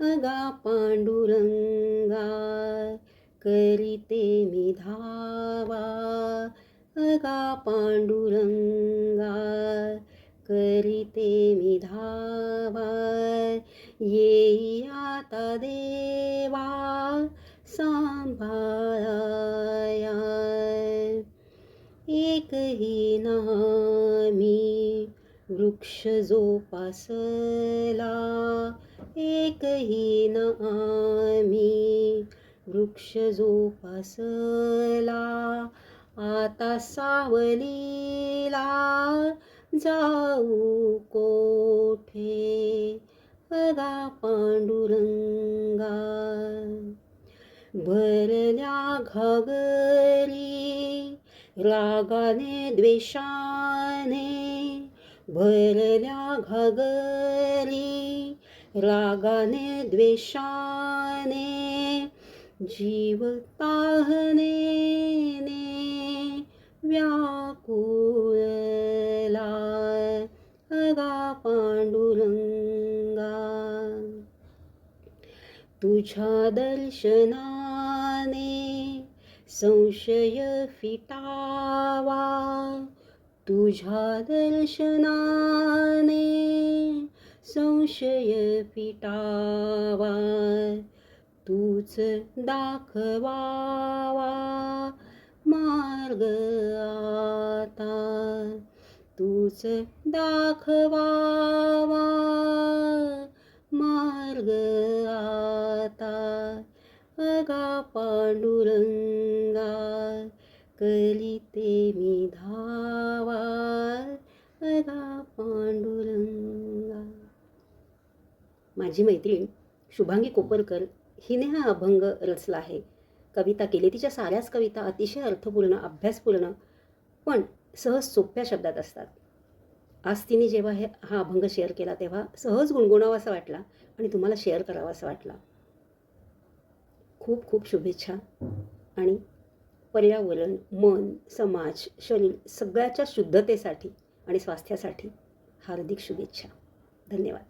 अगा पांडुरंगा करीते मी धावा अगा पांडुरंगा करीते मी धावा येई आता देवा सांभाळाया. एकही नामी वृक्ष जोपासला एकही नामी वृक्ष जोपासला आता सावलीला जाऊ कोठे? अगा पांडुरंगा. भरल्या घागरी रागाने द्वेषाने भरल्या घागरी रागाने द्वेषाने जीव ताहने व्याकुळला अगा पांडुरंगा. तुझ्या दर्शनाने संशय फिटावा तुझ्या दर्शनाने संशय फिटावा तूच दाखवावा मार्ग आता. तूच दाखवावा मार्ग आता. अगा पांडुरंगा कलिते मी धावा अगा पांडुरंगा. माझी मैत्रीण शुभांगी कोपरकर हिने हा अभंग रचला आहे. कविता केली तिच्या साऱ्याच कविता अतिशय अर्थपूर्ण अभ्यासपूर्ण पण सहज सोप्या शब्दात असतात. आज तिने जेव्हा हे हा अभंग शेअर केला तेव्हा सहज गुणगुणावा असा वाटला आणि तुम्हाला शेअर करावा असा वाटला. खूप खूप शुभेच्छा आणि पर्यावरण मन समाज शरीर सगळ्याच्या शुद्धतेसाठी आणि स्वास्थ्यासाठी हार्दिक शुभेच्छा. धन्यवाद.